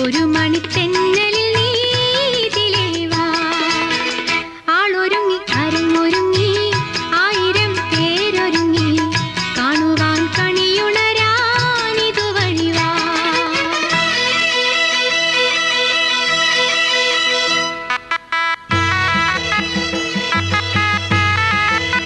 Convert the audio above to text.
ഒരു മണിത്തെന്നെ